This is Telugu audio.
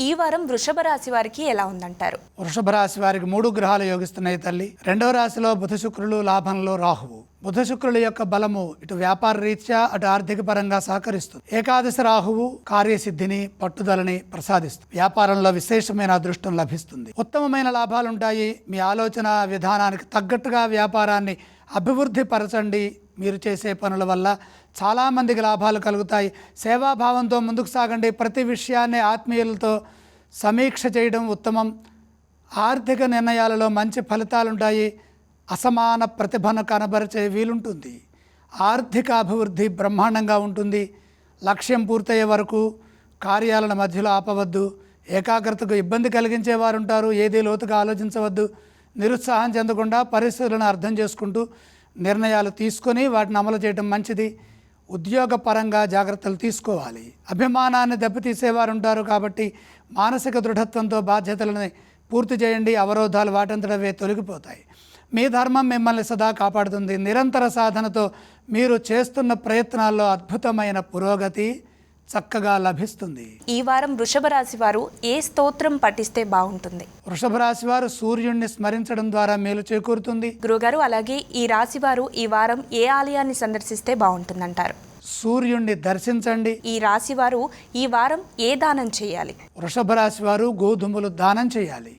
ఈ వారం వృషభ రాశి వారికి ఎలా ఉందంటారు? వృషభ రాశి వారికి మూడు గ్రహాలు యోగిస్తున్నాయి తల్లి. రెండవ రాశిలో బుధ శుక్రులు లాభంలో రాహువు. బుధ శుక్రుల యొక్క బలము ఇటు వ్యాపార రీత్యా అటు ఆర్థిక పరంగా సహకరిస్తుంది. ఏకాదశి రాహువు కార్యసిద్ధిని పట్టుదలని ప్రసాదిస్తుంది. వ్యాపారంలో విశేషమైన అదృష్టం లభిస్తుంది. ఉత్తమమైన లాభాలుంటాయి. మీ ఆలోచన విధానానికి తగ్గట్టుగా వ్యాపారాన్ని అభివృద్ధి పరచండి మీరు చేసే పనుల వల్ల. చాలామందికి లాభాలు కలుగుతాయి. సేవాభావంతో ముందుకు సాగండి. ప్రతి విషయాన్ని ఆత్మీయులతో సమీక్ష చేయడం ఉత్తమం. ఆర్థిక నిర్ణయాలలో మంచి ఫలితాలుంటాయి. అసమాన ప్రతిభను కనబరిచే వీలుంటుంది. ఆర్థిక అభివృద్ధి బ్రహ్మాండంగా ఉంటుంది. లక్ష్యం పూర్తయ్యే వరకు కార్యాలను మధ్యలో ఆపవద్దు. ఏకాగ్రతకు ఇబ్బంది కలిగించే వారు ఉంటారు ఏది లోతుగా ఆలోచించవద్దు. నిరుత్సాహం చెందకుండా పరిస్థితులను అర్థం చేసుకుంటూ నిర్ణయాలు తీసుకొని వాటిని అమలు చేయడం మంచిది. ఉద్యోగపరంగా జాగ్రత్తలు తీసుకోవాలి. అభిమానాన్ని దెబ్బతీసేవారు ఉంటారు కాబట్టి మానసిక దృఢత్వంతో బాధ్యతలను పూర్తి చేయండి. అవరోధాలు వాటంతటవే తొలగిపోతాయి. మీ ధర్మం మిమ్మల్ని సదా కాపాడుతుంది. నిరంతర సాధనతో మీరు చేస్తున్న ప్రయత్నాల్లో అద్భుతమైన పురోగతి. చక్కగా లభిస్తుంది. ఈ వారం వృషభ రాశి వారు ఏ స్తోత్రం పఠిస్తే బాగుంటుంది? వృషభ రాశి వారు సూర్యుడిని స్మరించడం ద్వారా మేలు చేకూరుతుంది. గురుగారు అలాగే ఈ రాశి వారు ఈ వారం ఏ ఆలయాన్ని సందర్శిస్తే బాగుంటుందంటారు? సూర్యుడిని దర్శించండి. ఈ రాశి వారు ఈ వారం ఏ దానం చేయాలి? వృషభ రాశి వారు గోధుమలు దానం చేయాలి.